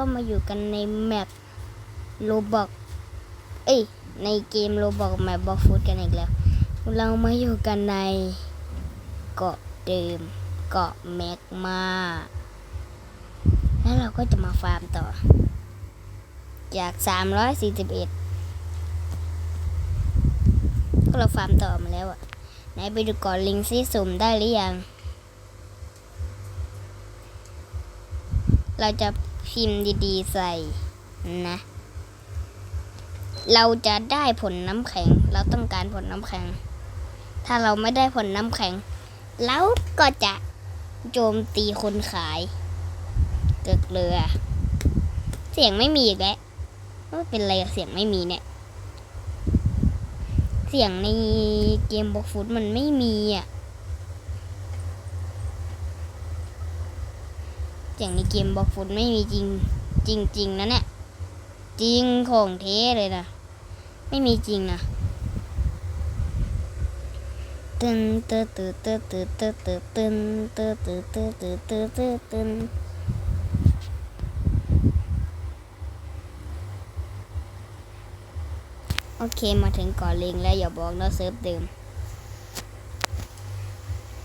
ก็มาอยู่กันในแมปโลบอกเอ้ย ในเกมโลบอกแมปบอกฟูดกันอีกแล้ว เรามาอยู่กันในเกาะเดิม เกาะแมกมา แล้วเราก็จะมาฟาร์มต่อ จาก 341 ก็เราฟาร์มต่อมาแล้วอะไหนไปดูก่อนลิงซิสุ่มได้หรือยัง เราจะ พิมพ์ดีๆ ใส่นะ เราจะได้ผลน้ำแข็ง เราต้องการผลน้ำแข็ง ถ้าเราไม่ได้ผลน้ำแข็งเราก็จะโจมตีคนขายเกิกเรือ เสียงไม่มีอีกแล้วเป็นไรกับเสียงไม่มีเนี่ย เสียงในเกมบ็อกฟุตมันไม่มีอะ อย่างในเกมบอกฟุตไม่มีจริงจริงจริงนะเนี่ยจริงของเทเลยนะไม่มีจริงนะตึนตึตึตึตึตึตึตึนตึตึตึตึตึตึตึนโอเคมาถึงก่อนลิงแล้วอย่าบอกนะเซิร์ฟเดิม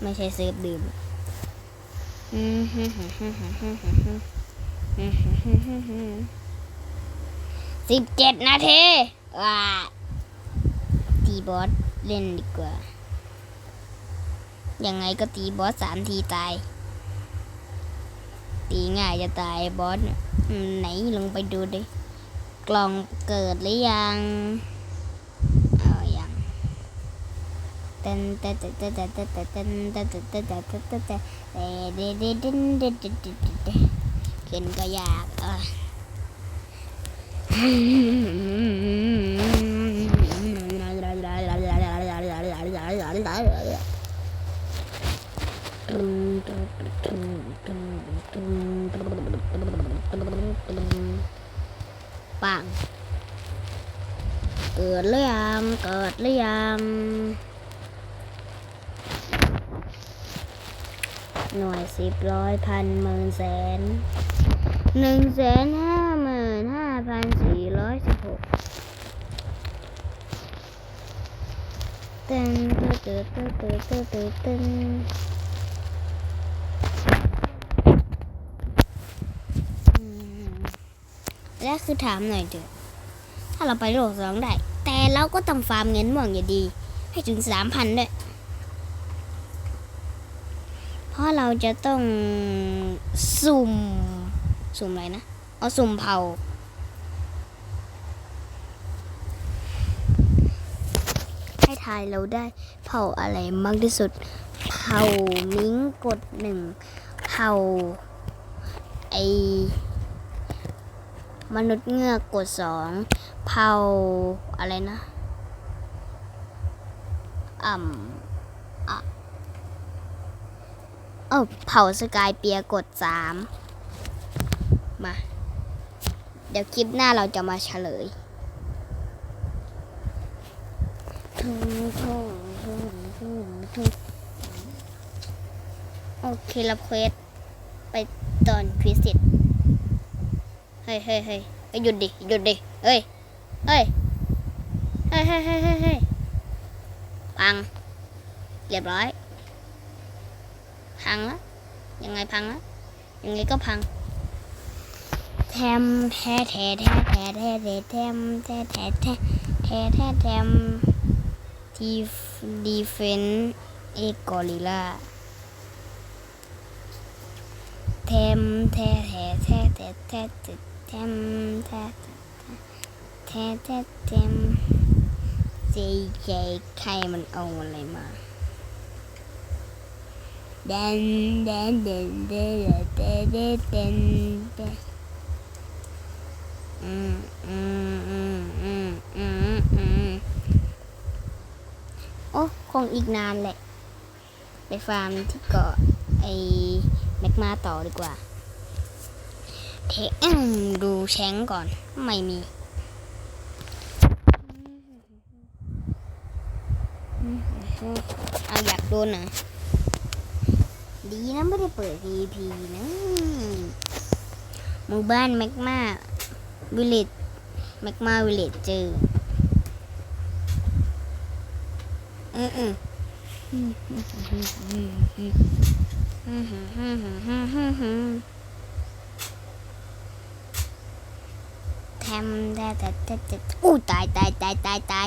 ไม่ใช่เซิร์ฟเดิม สิบเจ็ดนาทีว้าตีบอสเล่นดีกว่า ยังไงก็ตีบอสสามทีตาย ตีง่ายจะตายบอสไหนลงไปดูดิ กล่องเกิดหรือยังเอายังเต้นต้นต้นต้นต้นต้นต้นต้นต้นต้นต้นต้นต้นต้นเดเดเดเดเดเดเดเดเดขึ้นก็ยากเออปังเกิดหรือยังเกิดหรือยัง หน่วยสิบร้อยพันหมื่นแสนหนึ่งแสนห้าหมื่นห้าพันสี่ร้อยสิบหกเต้นเต้นเต้นเต้นเต้นเต้นเต้นและคือถามหน่อยเถอะ ถ้าเราไปโลกสองได้ แต่เราก็ต้องฟาร์มเงินหม่วงอยู่ดี ให้ถึงสามพันด้วย เพราะ เราจะต้องสุ่ม สุ่มอะไรนะ เอาสุ่มเผา ให้ทายเราได้เผาอะไรมากที่สุด เผามิงกดหนึ่ง เผาไอมนุษย์เงือกกดสองเผาอะไรนะ อ่ำ เออเผาสกายเปียกดสามมา เดี๋ยวคลิปหน้าเราจะมาเฉลยทุ่งทุ่งทุ่งทุ่งทุ่งโอเครับเควสไปตอนควิสิตเฮ้ยเฮ้ยเฮ้ยเฮ้ยหยุดดิ หยุดดิ เฮ้ย เฮ้ย เฮ้ยเฮ้ยเฮ้ยเฮ้ยเฮ้ยพัง เรียบร้อย พังล้วยังไงพังล้วยังไงก็พังแทมแท้แท้แท้แท้แท้แท้แทมแท้แท้แท้แท้แท้แทมทีดีเฟนเอกอริล่าแทมแท้แท้แท้แท้แท้แท้แทมแท้แท้แท้แทมเจเจใครมันเอาอะไรมา Dan dan dan dan dan dan dan dan อืมอืมอืมอืมอืมอืมโอ้คงอีกนานแหละ ไปฟาร์มที่เกาะไอ้แมกมาต่อดีกว่า เทมดูแชงก่อน ไม่มีเอาอยากโดนเหรอ ดีนะไม่ได้เปิด VP นะหมู่บ้านแมกมาวิลเลจแมกมาวิลเลจเจอเออเออทำได้แต่แต่แต่อู้ตายตายตายตายตาย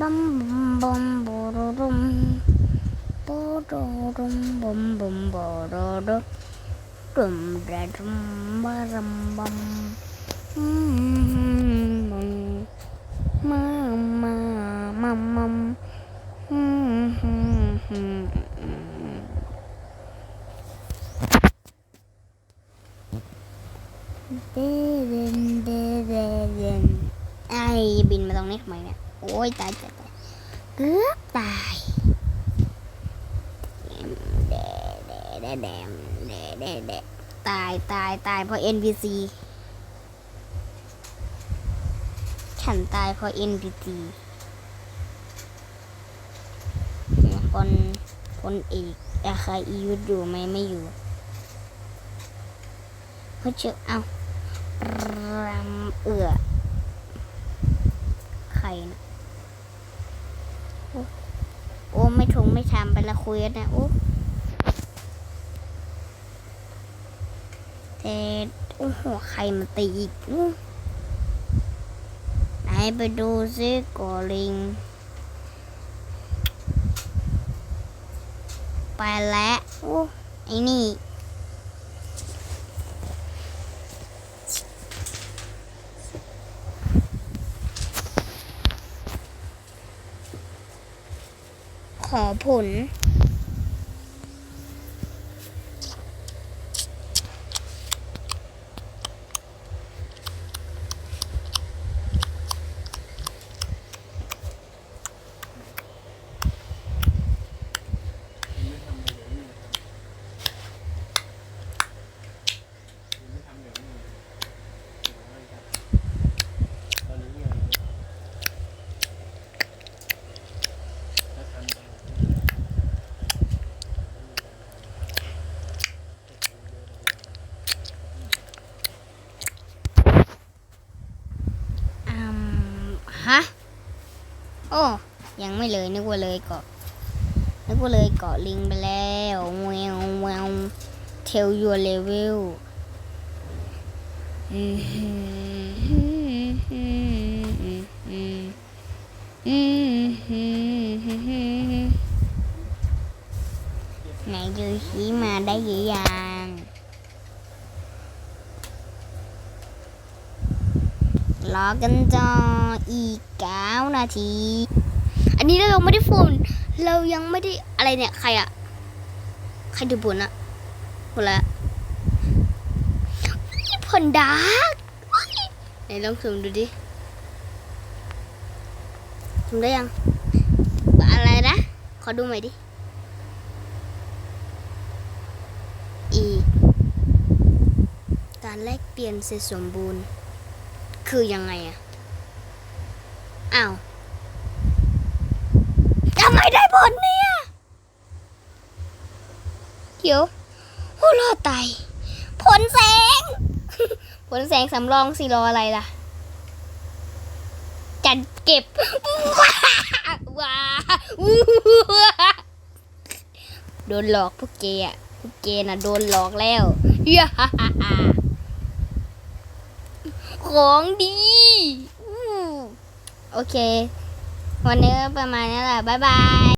บัมบัมบัมบรุรุมบรุรุมบัมบัมบรุรุรุมระรุมบารัมบัมอืมมามามามมอืมอืมอืมเดเดนเดเดเดนไอบินมาตรงนี้ทำไมเนี่ย โอ้ยตายตายตายเกือบตายเดเดเดเดเดเดเดตายตายตายเพราะ NPC ฉันตายเพราะ NPC คนคนอีกอาคาอียุดอยู่ไหมไม่อยู่เขาเจอเอารำเอือใครนะโอ้ โอ้ไม่ทงไม่ทำไปละคุยนะโอ้แต่โอ้โหใครมาตีอีกอู้ไหนไปดูซิกอลิง ไปแล้วโอ้ไอ้นี่ ขอผล ไม่เลยนึกว่าเลยเกาะนึกว่าเลยเกาะลิงไปแล้วแววแววเทลยัวเลเวลไหนยูชีมาได้หรือยังรอกันจออีกเก้านาที นนี้เรายังไม่ได้ฝุ่นเรายังไม่ได้อะไรเนี่ย ใครอะใครดูบุญอะบุญละผลดาร์กไหนลองซูมดูดิซูมได้ยัง อะไรนะ ขอดูใหม่ดิ อี การแลกเปลี่ยนเสร็จสมบูรณ์ คือยังไงอะอ้าว ไมได้ผลเนี่ย เดี๋ยวโอ้รอดตาย ผลแสง ผลแสงสำรองสิรออะไรล่ะ จัดเก็บ ว้าว้าโดนหลอกพวกเกย์อะพวกเกย์น่ะโดนหลอกแล้วย่าของดีอู้โอเค วันนี้ก็ประมาณนี้แหละบ๊ายบาย